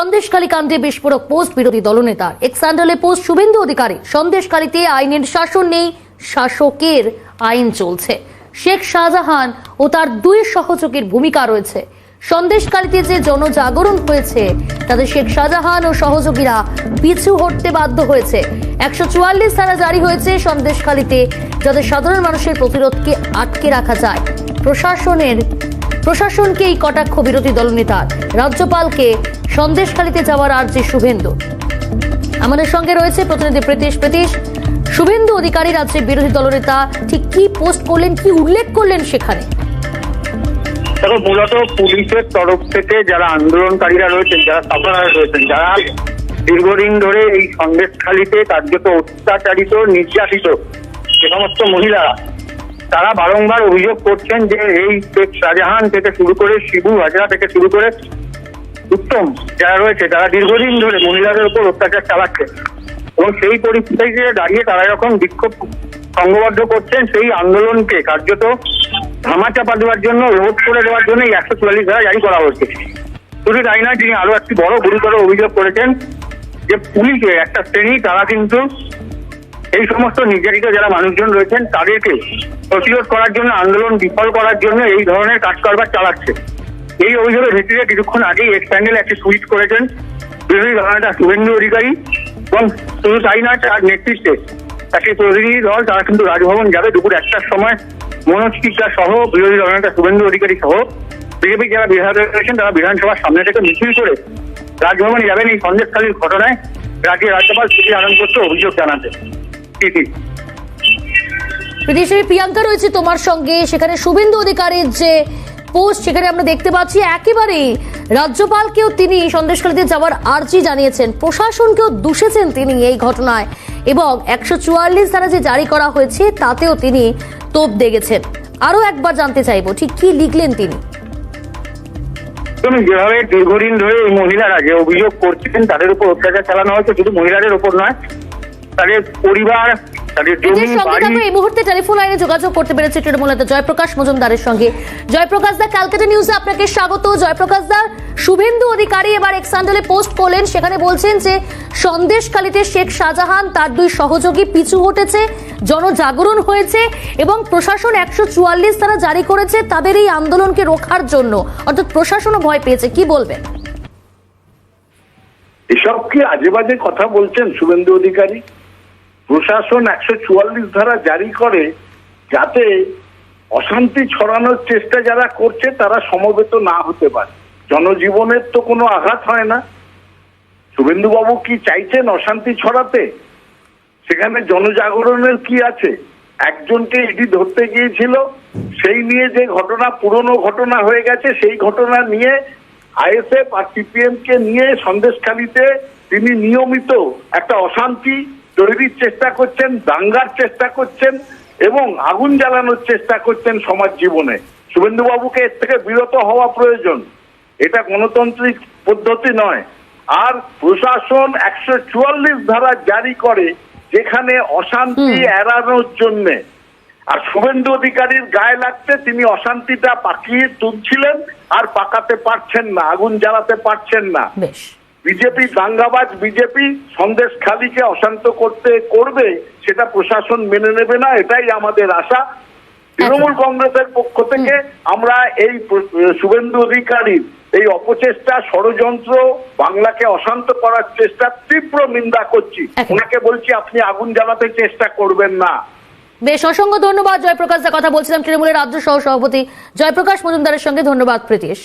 সন্দেশখালী কাণ্ডে বিস্ফোরক পোস্ট বিরোধী দলনেতার। এক স্যান্ডেলে পোস্ট শুভেন্দু অধিকারী। সন্দেশখালীতে আইনের শাসন নেই, শাসকের আইন চলছে। শেখ শাহজাহান ও তার দুই সহযোগীর ভূমিকা রয়েছে। সন্দেশকালীতে যে জনজাগরণ হয়েছে তাদের শেখ শাহজাহান ও সহযোগীরা পিছু হটতে বাধ্য হয়েছে। একশো চুয়াল্লিশ ধারা জারি হয়েছে সন্দেশখালীতে, যাতে সাধারণ মানুষের প্রতিরোধকে আটকে রাখা যায়। প্রশাসনের প্রশাসনকে এই কটাক্ষ বিরোধী দলনেতার। রাজ্যপালকে সন্দেশখালীতে যাওয়ার আর্জি শুভেন্দু। আমাদের সঙ্গে রয়েছে প্রতিনিধি প্রীতিশ। প্রীতিশ, শুভেন্দু অধিকারী রাজ্যের বিরোধী দলনেতা ঠিক কি পোস্ট করলেন, কি উল্লেখ করলেন সেখানে? দেখো, মূলত পুলিশের তরফ থেকে যারা আন্দোলনকারীরা রয়েছেন, যারা সাফারার রয়েছেন, যারা দীর্ঘদিন ধরে এই সন্দেশখালিতে কার্যত অত্যাচারিত, নির্যাতিত যে সমস্ত মহিলারা তারা বারংবার অভিযোগ করছেন যে এই শেখ শাহজাহান থেকে শুরু করে শিবু হাজরা থেকে শুরু করে উত্তম যারা রয়েছে, তারা দীর্ঘদিন ধরে মহিলাদের উপর অত্যাচার চালাচ্ছে। এবং সেই পরিস্থিতিতে দাঁড়িয়ে তারা যখন বিক্ষোভ সংঘবদ্ধ করছেন, সেই আন্দোলনকে কার্যত ধামাচাপা দেওয়ার জন্য, রোধ করে দেওয়ার জন্য এই একশো চুয়াল্লিশ ধারা জারি করা হয়েছে। শুধু তাই নয়, তিনি আরও একটি বড় গুরুতর অভিযোগ করেছেন যে পুলিশে একটা শ্রেণি, তারা কিন্তু এই সমস্ত নির্যাতিত যারা মানুষজন রয়েছেন, তাদেরকে প্রতিরোধ করার জন্য, আন্দোলন বিফল করার জন্য এই ধরনের কাজ কারবার চালাচ্ছে। এই অভিযোগের ভিত্তিতে কিছুক্ষণ আগেই এক্স প্যান্ডেল একটি টুইট করেছেন বিরোধী দলনেতা শুভেন্দু অধিকারী এবং শুধু তাই নয়, তার নেতৃত্বে একটি প্রতিনিধি দল, তারা কিন্তু রাজভবন যাবে দুপুর একটার সময়। মনোজ টিকা সহ বিরোধী দলনেতা শুভেন্দু অধিকারী সহ বিজেপি যারা বিধায়ক রয়েছেন, তারা বিধানসভার সামনে থেকে মিছিল করে রাজভবনে যাবেন এই সন্দেশখালীর ঘটনায়। রাজ্যের রাজ্যপাল স্মৃতি আনন্দ করতে অভিযোগ জানাতে। বিদেশে প্রিয়াঙ্কা রয়েছে তোমার সঙ্গে। সেখানে শুভেন্দু অধিকারীর যে পোস্ট, সেখানে আমরা দেখতে পাচ্ছি একেবারেই রাজ্যপালকেও তিনি সন্দেশখালীতে যাওয়ার আর্জি জানিয়েছেন। প্রশাসনকেও দুষেছেন তিনি এই ঘটনায়। এবং একশো চুয়াল্লিশ ধারা যে জারি করা হয়েছে, তাতেও তিনি তোপ দেখেছেন আরও একবার জানতে চাইব, ঠিক কি লিখলেন তিনি? যেভাবে দীর্ঘদিন ধরে এই মহিলারা যে অভিযোগ করছেন, তাদের উপর অত্যাচার চালানো হয়েছে, শুধু মহিলাদের উপর নয় তাদের পরিবার তাদের জমি বাড়ি। এই মুহূর্তে টেলিফোন লাইনে যোগাযোগ করতে পেরেছে তৃণমূল নেতা জয়প্রকাশ মজুমদারের সঙ্গে। জয়প্রকাশ দা ক্যালকাটা নিউজে আপনাকে স্বাগত। জয়প্রকাশ দা শুভেন্দু অধিকারী এবার এক্সান্ডেলে পোস্ট করলেন। সেখানে বলছেন যে সন্দেশখালীতে শেখ শাহজাহান তার দুই সহযোগী পিছু হটেছে জনজাগরণ হয়েছে এবং প্রশাসন একশো চুয়াল্লিশ তারা জারি করেছে তাদের এই আন্দোলনকে রোখার জন্য। অর্থাৎ প্রশাসনও ভয় পেয়েছে। কি বলবেন? এসব কি আজে বাজে কথা বলছেন শুভেন্দু অধিকারী? প্রশাসন একশো চুয়াল্লিশ ধারা জারি করে যাতে অশান্তি ছড়ানোর চেষ্টা যারা করছে, তারা সমবেত না হতে পারে। জনজীবনের তো কোনো আঘাত হয় না। শুভেন্দুবাবু কি চাইছেন অশান্তি ছড়াতে? সেখানে জনজাগরণের কি আছে? একজনকে ইডি ধরতে গিয়েছিল, সেই নিয়ে যে ঘটনা, পুরনো ঘটনা হয়ে গেছে, সেই ঘটনা নিয়ে আইএসএফ আর সিপিএম কে নিয়ে সন্দেশখালীতে তিনি নিয়মিত একটা অশান্তি তৈরির চেষ্টা করছেন দাঙ্গার চেষ্টা করছেন এবং আগুন জ্বালানোর চেষ্টা করছেন সমাজ জীবনে। শুভেন্দু বাবুকে এর থেকে বিরত হওয়া প্রয়োজন এটা গণতান্ত্রিক পদ্ধতি নয়। আর প্রশাসন একশো চুয়াল্লিশ ধারা জারি করে যেখানে অশান্তি এড়ানোর জন্যে। আর শুভেন্দু অধিকারীর গায়ে লাগতে তিনি অশান্তিটা পাকিয়ে তুলছিলেন আর পাকাতে পারছেন না আগুন জ্বালাতে পারছেন না। বিজেপি দাঙ্গাবাজ বিজেপি সন্দেশ খালিকে অশান্ত করতে করবে সেটা প্রশাসন মেনে নেবে না এটাই আমাদের আশা। তৃণমূল কংগ্রেসের পক্ষ থেকে আমরা এই শুভেন্দু অধিকারীর এই অপচেষ্টা ষড়যন্ত্র বাংলাকে অশান্ত করার চেষ্টা তীব্র নিন্দা করছি। ওনাকে বলছি আপনি আগুন জ্বালাতে চেষ্টা করবেন না। বেশ অসংখ্য ধন্যবাদ জয়প্রকাশ দা কথা বলছিলাম তৃণমূলের রাজ্য সহ সভাপতি জয়প্রকাশ মজুমদারের সঙ্গে ধন্যবাদ প্রীতিশ।